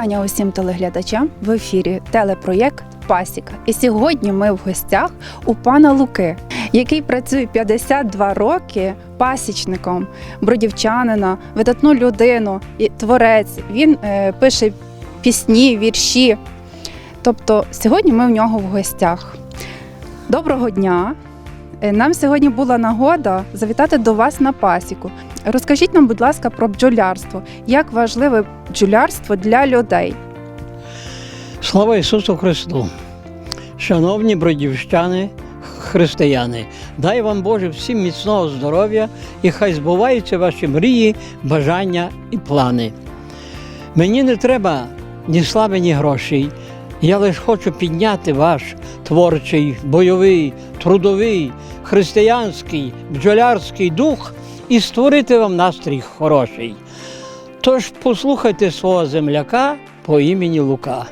Вітання усім телеглядачам в ефірі телепроєкт Пасіка. І сьогодні ми в гостях у пана Луки, який працює 52 роки пасічником, бродівчанина, видатну людину і творець. Він е, пише пісні, вірші. Тобто, сьогодні ми в нього в гостях. Доброго дня! Е, Нам сьогодні була нагода завітати до вас на пасіку. Розкажіть нам, будь ласка, про бджолярство. Як важливе бджолярство для людей? Слава Ісусу Христу! Шановні бродівщани, християни, дай вам Боже всім міцного здоров'я і хай збуваються ваші мрії, бажання і плани. Мені не треба ні слави, ні грошей. Я лише хочу підняти ваш творчий, бойовий, трудовий, християнський, бджолярський дух і створити вам настрій хороший. Тож послухайте свого земляка по імені Лука.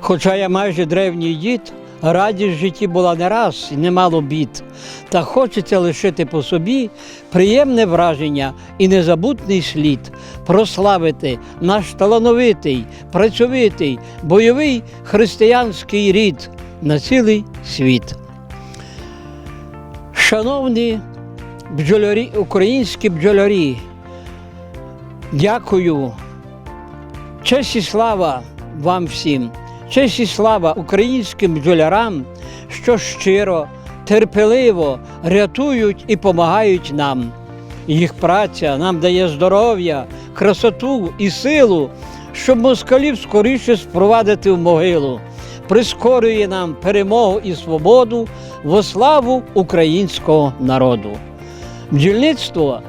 Хоча я майже древній дід, радість в житті була не раз і немало бід, та хочеться лишити по собі приємне враження і незабутний слід, прославити наш талановитий, працьовитий, бойовий християнський рід на цілий світ. Шановні бджолярі, українські бджолярі, дякую. Честь і слава вам всім. Честь і слава українським бджолярам, що щиро, терпеливо рятують і допомагають нам. Їх праця нам дає здоров'я, красоту і силу, щоб москалів скоріше спровадити в могилу, прискорює нам перемогу і свободу во славу українського народу. Бджільництво,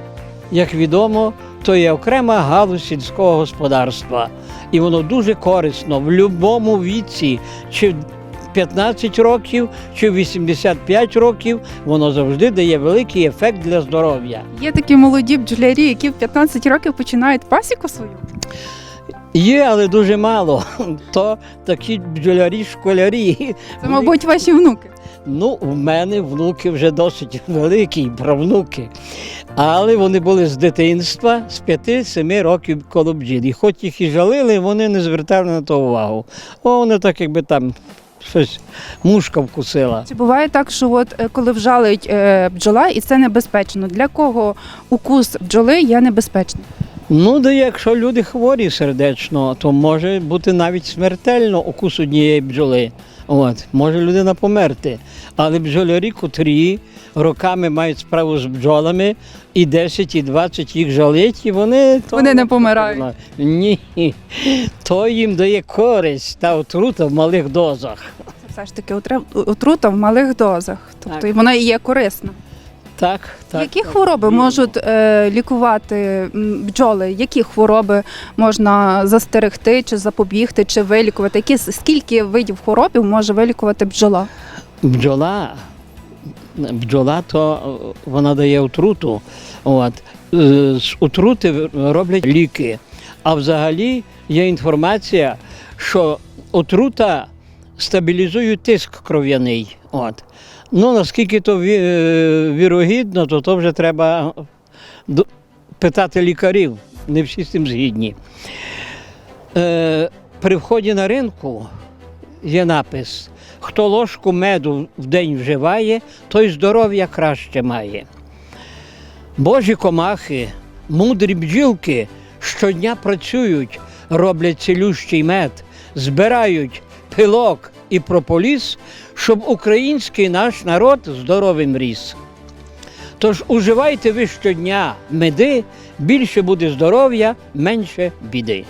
як відомо, то є окрема галузь сільського господарства, і воно дуже корисно в будь-якому віці, чи 15 років, чи 85 років, воно завжди дає великий ефект для здоров'я. Є такі молоді бджолярі, які в 15 років починають пасіку свою. Є, але дуже мало. То такі бджолярі-школярі. Це, мабуть, ваші внуки. Ну, в мене внуки вже досить великі, правнуки. Але вони були з дитинства, з 5-7 років коло бджіл. І хоч їх і жалили, вони не звертали на то увагу. О, вони так якби там щось мушка вкусила. Чи буває так, що от е, коли вжалить е, бджола, і це небезпечно? Для кого укус бджоли є небезпечним? Ну, де якщо люди хворі сердечно, то може бути навіть смертельно укус однієї бджоли. От, може людина померти. Але бджолярі, котрі роками мають справу з бджолами, і 10, і 20 їх жалить, і вони то- Вони не помирають. Ні. То їм дає користь та отрута в малих дозах. Це все ж таки отрута в малих дозах. Тобто Так. вона і є корисна. Так, так. Які так. хвороби можуть е, лікувати м, бджоли? Які хвороби можна застерегти, чи запобігти, чи вилікувати? Які скільки видів хвороб може вилікувати бджола? Бджола, бджола, то е, вона дає отруту. От. Е, З отрути роблять ліки. А взагалі є інформація, що отрута стабілізує тиск кров'яний. От. Ну, наскільки то е, вірогідно, то, то вже треба питати лікарів. Не всі з цим згідні. Е, при вході на ринку є напис: хто ложку меду в день вживає, той здоров'я краще має. Божі комахи, мудрі бджілки щодня працюють, роблять цілющий мед, збирають пилок і прополіс, щоб український наш народ здоровим ріс. Тож уживайте ви щодня меди, більше буде здоров'я, менше біди.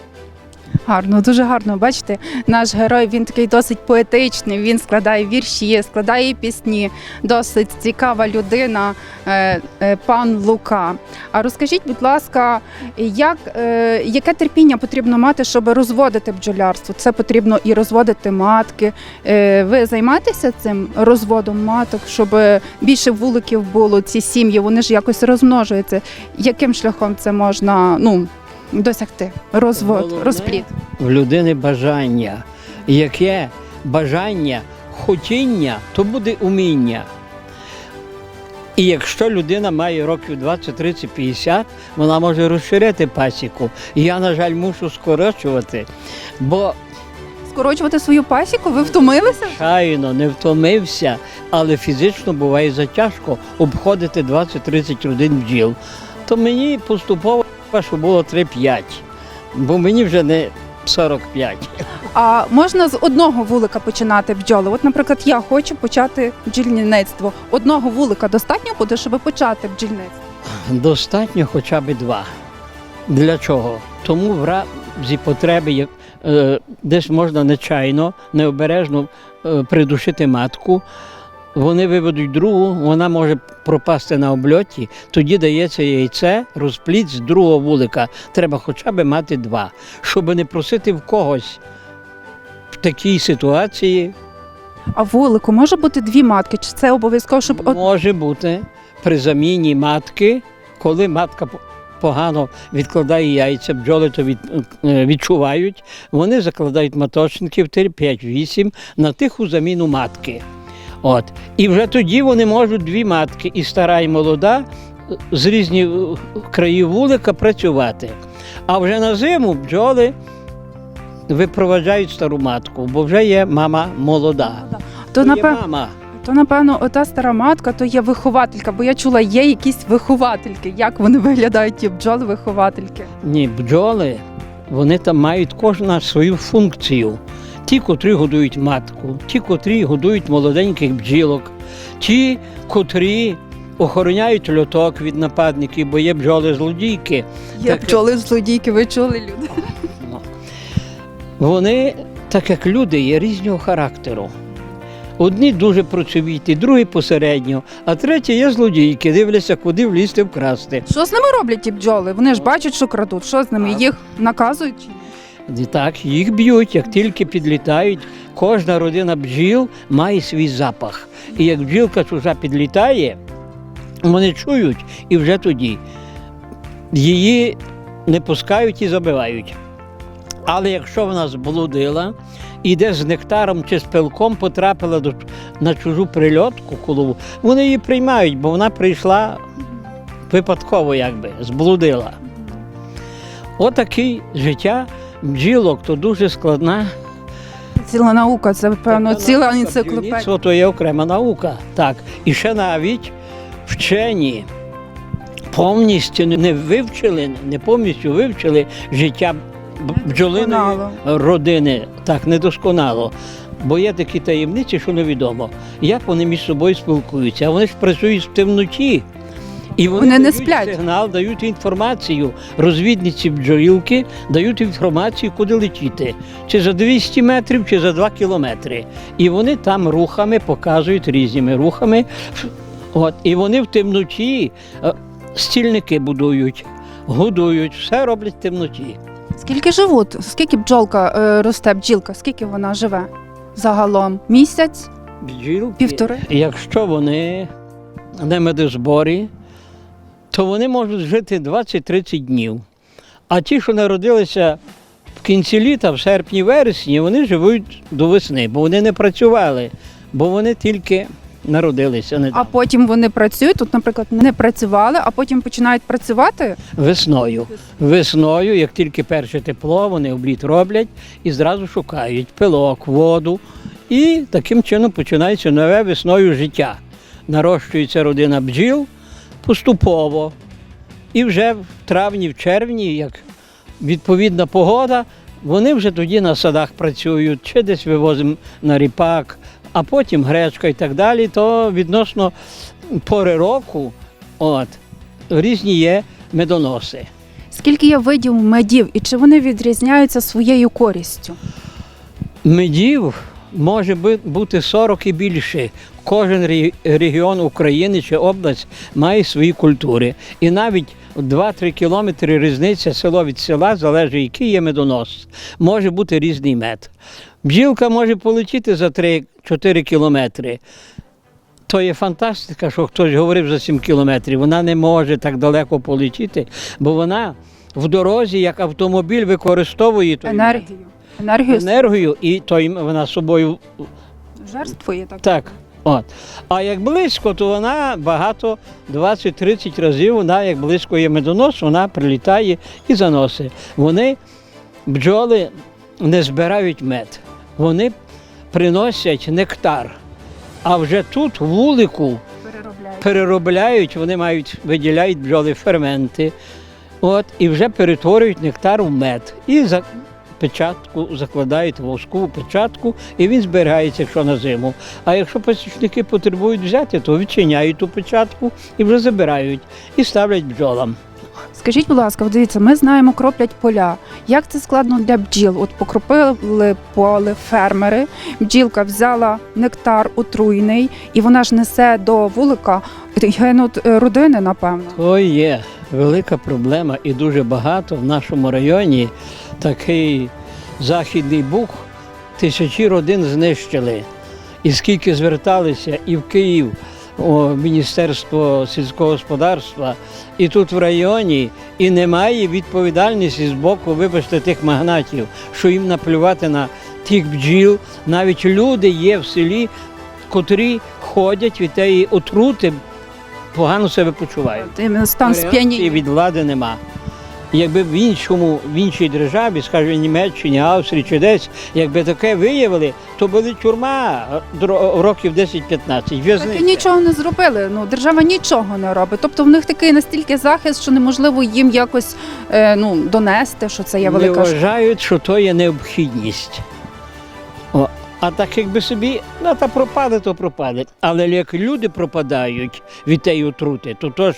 Гарно, дуже гарно. Бачите, наш герой він такий досить поетичний. Він складає вірші, складає пісні. Досить цікава людина, е, е, пан Лука. А розкажіть, будь ласка, як, е, яке терпіння потрібно мати, щоб розводити бджолярство? Це потрібно і розводити матки. Ви займаєтеся цим розводом маток, щоб більше вуликів було ці сім'ї? Вони ж якось розмножуються. Яким шляхом це можна ну, досягти? Розвод, Головне, розплід. В людини бажання. Яке бажання, хотіння, то буде уміння. І якщо людина має років 20, 30, 50, вона може розширити пасіку. І я, на жаль, мушу скорочувати, бо Скорочувати свою пасіку? Ви втомилися? Звичайно, не втомився, але фізично буває затяжко обходити 20-30 родин бджіл. То мені поступово що було 3-5, бо мені вже не 45. А можна з одного вулика починати бджоли? От, наприклад, я хочу почати бджільництво. Одного вулика достатньо буде, щоб почати бджільництво. Достатньо хоча б два. Для чого? Тому в разі потреби, як е, десь можна нечайно, необережно е, придушити матку. Вони виведуть другу, вона може пропасти на обльоті, тоді дається яйце, розплід з другого вулика. Треба хоча б мати два, щоб не просити в когось в такій ситуації. А вулику може бути дві матки? Чи це обов'язково, щоб. Може бути при заміні матки, коли матка погано відкладає яйця, бджоли то від, е, відчувають, вони закладають маточників 5-8 на тиху заміну матки. От. І вже тоді вони можуть дві матки, і стара, і молода, з різних е, країв вулика працювати. А вже на зиму бджоли випроваджають стару матку, бо вже є мама молода. то є напевно, мама. то напевно, ота стара матка, то є вихователька, бо я чула, є якісь виховательки. Як вони виглядають, ті бджоли виховательки? Ні, бджоли, вони там мають кожна свою функцію. Ті, котрі годують матку, ті, котрі годують молоденьких бджілок, ті, котрі охороняють льоток від нападників, бо є бджоли злодійки. Є Так. бджоли злодійки, ви чули люди. Ну, Вони, так як люди, є різного характеру. Одні дуже працьовіті, другі посередньо, а треті є злодійки, дивляться, куди влізти вкрасти. Що з ними роблять ті бджоли? Вони ж бачать, що крадуть. Що з ними? Їх наказують? Так, їх б'ють, як тільки підлітають. Кожна родина бджіл має свій запах. І як бджілка чужа підлітає, вони чують і вже тоді її не пускають і забивають. Але якщо вона зблудила, іде з нектаром чи з пилком потрапила до, на чужу прильотку колову, вони її приймають, бо вона прийшла випадково, якби, зблудила. Отакий життя бджілок то дуже складна. Ціла наука, це певно така ціла наука. енциклопедія. Бджільництво то є окрема наука. Так. І ще навіть вчені повністю не вивчили, не повністю вивчили життя б- бджолиної Недосконало. родини. Так, недосконало. Бо є такі таємниці, що невідомо, як вони між собою спілкуються. А вони ж працюють в темноті. І вони, Вони не дають сплять. сигнал, дають інформацію. Розвідниці бджолілки дають інформацію, куди летіти. Чи за 200 метрів, чи за 2 кілометри. І вони там рухами показують різними рухами. От, і вони в темноті е, стільники будують, годують, все роблять в темноті. Скільки живуть? Скільки бджолка е, росте, бджілка? Скільки вона живе? Загалом місяць, Бджілки, півтори. якщо вони не медозборі, то вони можуть жити 20-30 днів. А ті, що народилися в кінці літа, в серпні-вересні, вони живуть до весни, бо вони не працювали, бо вони тільки народилися не А потім вони працюють. Тут, наприклад, не працювали, а потім починають працювати. весною. Весною, як тільки перше тепло, вони обліт роблять і зразу шукають пилок, воду. І таким чином починається нове весною життя. Нарощується родина бджіл поступово. І вже в травні, в червні, як відповідна погода, вони вже тоді на садах працюють, чи десь вивозимо на ріпак, а потім гречка і так далі, то відносно пори року, от, різні є медоноси. Скільки є видів медів і чи вони відрізняються своєю користю? Медів може бути 40 і більше. Кожен регіон України чи область має свої культури. І навіть 2-3 кілометри різниця село від села, залежить, який є медонос. Може бути різний мед. Бджілка може полетіти за 3-4 кілометри. То є фантастика, що хтось говорив за 7 кілометрів. Вона не може так далеко полетіти, бо вона в дорозі, як автомобіль, використовує Енергію. Енергію енергію, і той вона собою жертвує так. так От. А як близько, то вона багато 20-30 разів, вона як близько є медонос, вона прилітає і заносить. Вони, бджоли, не збирають мед, вони приносять нектар. А вже тут, вулику, Переробляють. переробляють, вони мають, виділяють бджоли ферменти, от, і вже перетворюють нектар в мед. І за печатку закладають воскову печатку, і він зберігається, якщо на зиму. А якщо пасічники потребують взяти, то відчиняють ту печатку і вже забирають і ставлять бджолам. Скажіть, будь ласка, дивіться, ми знаємо, кроплять поля. Як це складно для бджіл? От покропили поле фермери, бджілка взяла нектар отруйний, і вона ж несе до вулика гинуть е, родини, напевно. То є велика проблема і дуже багато в нашому районі такий західний бух тисячі родин знищили. І скільки зверталися і в Київ, о, Міністерство сільського господарства, і тут в районі, і немає відповідальності з боку, вибачте, тих магнатів, що їм наплювати на тих бджіл. Навіть люди є в селі, котрі ходять від тієї отрути, погано себе почувають. Стан сп'яніння. від влади нема. Якби в іншому, в іншій державі, скажімо, Німеччині, Австрії чи десь, якби таке виявили, то буде тюрма років 10-15. Так і нічого не зробили. Ну держава нічого не робить. Тобто в них такий настільки захист, що неможливо їм якось е, ну донести, що це є Не велика ш- вважають, що то є необхідність. О, а так якби собі, ну та пропаде, то пропаде. Але як люди пропадають від тієї отрути, то то ж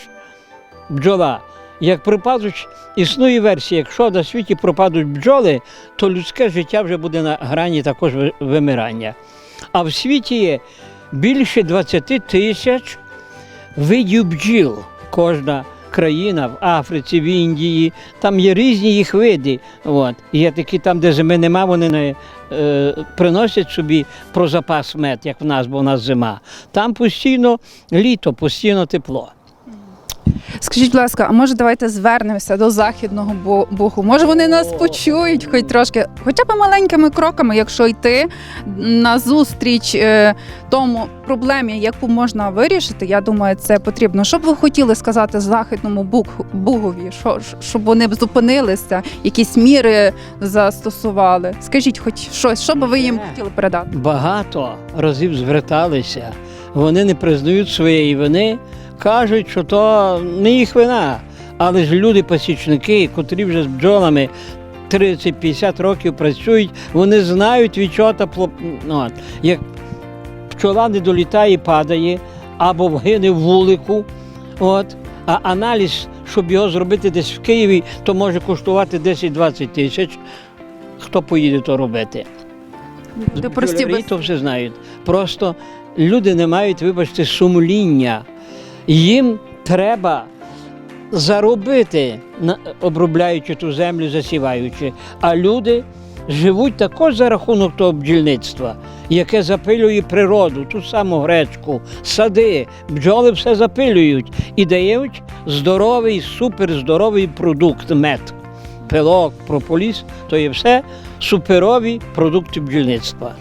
бджола. Як пропадуть, існує версія, якщо на світі пропадуть бджоли, то людське життя вже буде на грані також вимирання. А в світі є більше 20 тисяч видів бджіл. Кожна країна в Африці, в Індії, там є різні їх види. От. Є такі там, де зими нема, вони не е, приносять собі про запас мед, як в нас, бо в нас зима. Там постійно літо, постійно тепло. Скажіть, будь ласка, а може давайте звернемося до західного бо- Богу? Може вони нас почують, хоч трошки, хоча б маленькими кроками, якщо йти на зустріч е, тому проблемі, яку можна вирішити, я думаю, це потрібно. Що б ви хотіли сказати західному Бугові? Що, щоб вони б зупинилися, якісь міри застосували? Скажіть, хоч щось, що би ви їм Е. хотіли передати? Багато разів зверталися, вони не признають своєї вини, кажуть, що то не їх вина. Але ж люди-пасічники, котрі вже з бджолами 30-50 років працюють, вони знають від чого та пло- ну, от, як пчола не долітає, і падає, або вгине в вулику. От, а аналіз, щоб його зробити десь в Києві, то може коштувати 10-20 тисяч. Хто поїде то робити? Прості Бджолярі то все знають. Просто люди не мають, вибачте, сумління. Їм треба заробити, обробляючи ту землю, засіваючи. А люди живуть також за рахунок того бджільництва, яке запилює природу, ту саму гречку, сади, бджоли все запилюють і дають здоровий, суперздоровий продукт мед. Пилок, прополіс то є все суперові продукти бджільництва.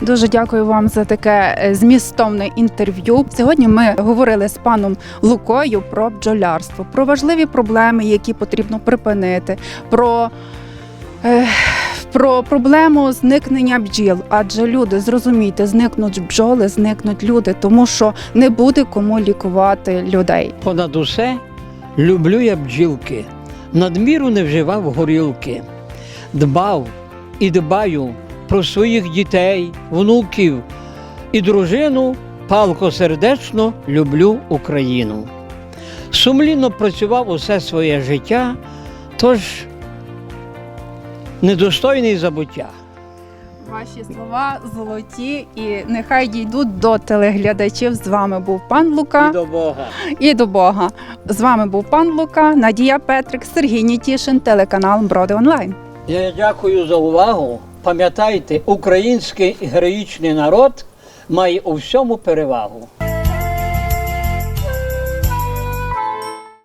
Дуже дякую вам за таке е, змістовне інтерв'ю. Сьогодні ми говорили з паном Лукою про бджолярство, про важливі проблеми, які потрібно припинити, про, е, про проблему зникнення бджіл. Адже люди, зрозумійте, зникнуть бджоли, зникнуть люди, тому що не буде кому лікувати людей. Понад усе люблю я бджілки, надміру не вживав горілки, дбав і дбаю про своїх дітей, внуків і дружину палко сердечно люблю Україну. Сумлінно працював усе своє життя, тож недостойний забуття. Ваші слова золоті і нехай дійдуть до телеглядачів. З вами був пан Лука. І до Бога. і до Бога. З вами був пан Лука, Надія Петрик, Сергій Нітішин, телеканал Броди Онлайн. Я дякую за увагу. Пам'ятайте, український героїчний народ має у всьому перевагу.